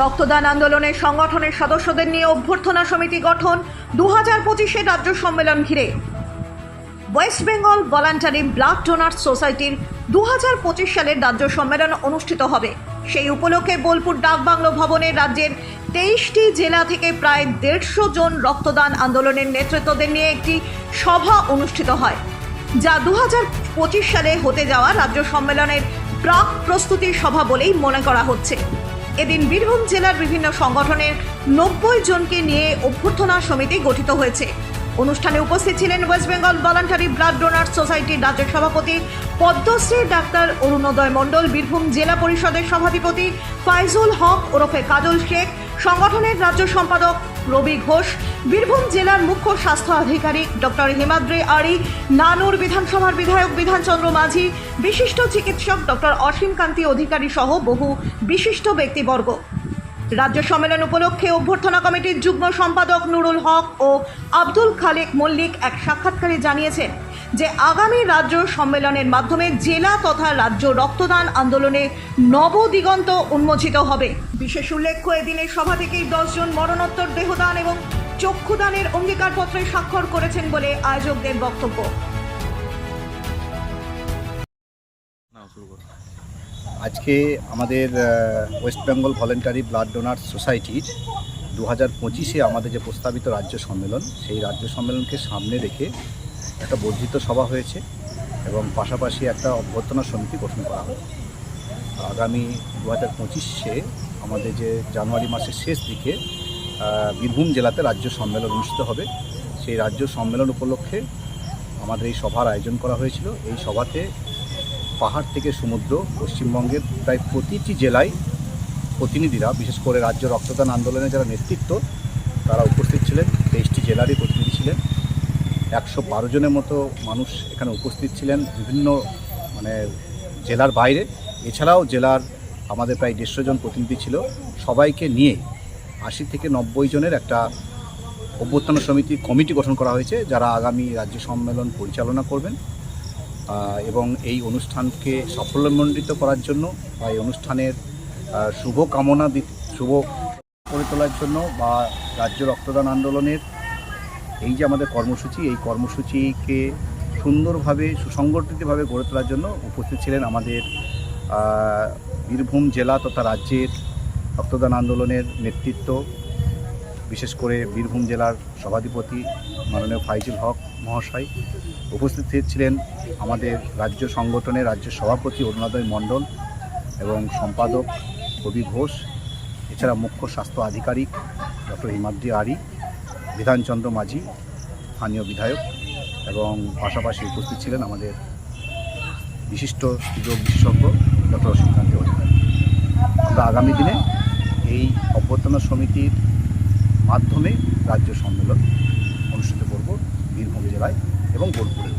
রক্তদান আন্দোলনের সংগঠনের সদস্যদের নিয়ে অভ্যর্থনা সমিতি গঠন দু হাজার পঁচিশে রাজ্য সম্মেলন ঘিরে। West Bengal voluntary blood donors সোসাইটির দু হাজার পঁচিশ সালের রাজ্য সম্মেলন অনুষ্ঠিত হবে। সেই উপলক্ষে বোলপুর ডাকবাংলো ভবনে রাজ্যের তেইশটি জেলা থেকে প্রায় দেড়শো জন রক্তদান আন্দোলনের নেতৃত্বদের নিয়ে একটি সভা অনুষ্ঠিত হয়, যা দু হাজার পঁচিশ সালে হতে যাওয়া রাজ্য সম্মেলনের প্রাক প্রস্তুতি সভা বলেই মনে করা হচ্ছে। এদিন বীরভূম জেলার বিভিন্ন সংগঠনের নব্বই জনকে নিয়ে অভ্যর্থনা সমিতি গঠিত হয়েছে। অনুষ্ঠানে উপস্থিত ছিলেন West Bengal voluntary blood donor সোসাইটির রাজ্যের সভাপতি, পদ্মশ্রী ডাক্তার অরুণোদয় মণ্ডল, বীরভূম জেলা পরিষদের সভাধিপতি ফাইজুল হক ওরফে কাজল শেখ, সংগঠনের রাজ্য সম্পাদক রবি ঘোষ, বীরভূম জেলার মুখ্য স্বাস্থ্য আধিকারিক ডক্টর হেমাদ্রে আরি, নানুর বিধানসভার বিধায়ক বিধানচন্দ্র মাঝি, বিশিষ্ট চিকিৎসক ডক্টর অসীম কান্তি অধিকারী সহ বহু বিশিষ্ট ব্যক্তিবর্গ। রাজ্য সম্মেলন উপলক্ষে অভ্যর্থনা কমিটির যুগ্ম সম্পাদক নুরুল হক ও আব্দুল খালেক মল্লিক এক সাক্ষাৎকারে জানিয়েছেন যে আগামী রাজ্য সম্মেলনের মাধ্যমে জেলা তথা রাজ্য রক্তদান আন্দোলনে নবদিগন্ত উন্মোচিত হবে। বিশেষ উল্লেখ্য এদিনের সভা থেকেই দশজন মরণোত্তর দেহদান এবং চক্ষুদানের অঙ্গীকারপত্রে স্বাক্ষর করেছেন বলে আয়োজকদের বক্তব্য। আজকে আমাদের West Bengal voluntary blood donor সোসাইটির দু হাজার পঁচিশে আমাদের যে প্রস্তাবিত রাজ্য সম্মেলন, সেই রাজ্য সম্মেলনকে সামনে রেখে একটা বর্ধিত সভা হয়েছে এবং পাশাপাশি একটা অভ্যর্থনা সমিতি গঠন করা হয়েছে আগামী দু হাজার পঁচিশে আমাদের যে জানুয়ারি মাসের শেষ দিকে বীরভূম জেলাতে রাজ্য সম্মেলন অনুষ্ঠিত হবে। সেই রাজ্য সম্মেলন উপলক্ষে আমাদের এই সভার আয়োজন করা হয়েছিল। এই সভাতে পাহাড় থেকে সমুদ্র, পশ্চিমবঙ্গের প্রায় প্রতিটি জেলায় প্রতিনিধিরা, বিশেষ করে রাজ্য রক্তদান আন্দোলনে যারা নেতৃত্ব, তারা উপস্থিত ছিলেন। তেইশটি জেলারই প্রতিনিধি ছিলেন। একশো বারো জনের মতো মানুষ এখানে উপস্থিত ছিলেন বিভিন্ন মানে জেলার বাইরে। এছাড়াও জেলার আমাদের প্রায় দেড়শো জন প্রতিনিধি ছিল। সবাইকে নিয়ে আশি থেকে নব্বই জনের একটা অভ্যর্থনা সমিতি কমিটি গঠন করা হয়েছে, যারা আগামী রাজ্য সম্মেলন পরিচালনা করবেন। এবং এই অনুষ্ঠানকে সাফল্যমণ্ডিত করার জন্য বা এই অনুষ্ঠানের শুভ কামনা শুভ করে তোলার জন্য বা রাজ্য রক্তদান আন্দোলনের এই যে আমাদের কর্মসূচি, এই কর্মসূচিকে সুন্দরভাবে, সুসংগঠিতভাবে গড়ে তোলার জন্য উপস্থিত ছিলেন আমাদের বীরভূম জেলা তথা রাজ্যের রক্তদান আন্দোলনের নেতৃত্ব, বিশেষ করে বীরভূম জেলার সভাধিপতি মাননীয় ফাইজুল হক মহাশয়। উপস্থিত ছিলেন আমাদের রাজ্য সংগঠনের রাজ্য সভাপতি অরুণোদয় মণ্ডল এবং সম্পাদক কবি ঘোষ, এছাড়া মুখ্য স্বাস্থ্য আধিকারিক ডক্টর হিমাদ্রি আরি বিধানচন্দ্র মাঝি, স্থানীয় বিধায়ক এবং পাশাপাশি উপস্থিত ছিলেন আমাদের বিশিষ্ট যোগ বিশেষজ্ঞ ডক্টর অসীমকান্তি অধিকারী। আমরা আগামী দিনে এই অভ্যর্থনা সমিতির মাধ্যমে রাজ্য সম্মেলন অনুষ্ঠিত করব বীরভূম জেলায় এবং বোলপুরে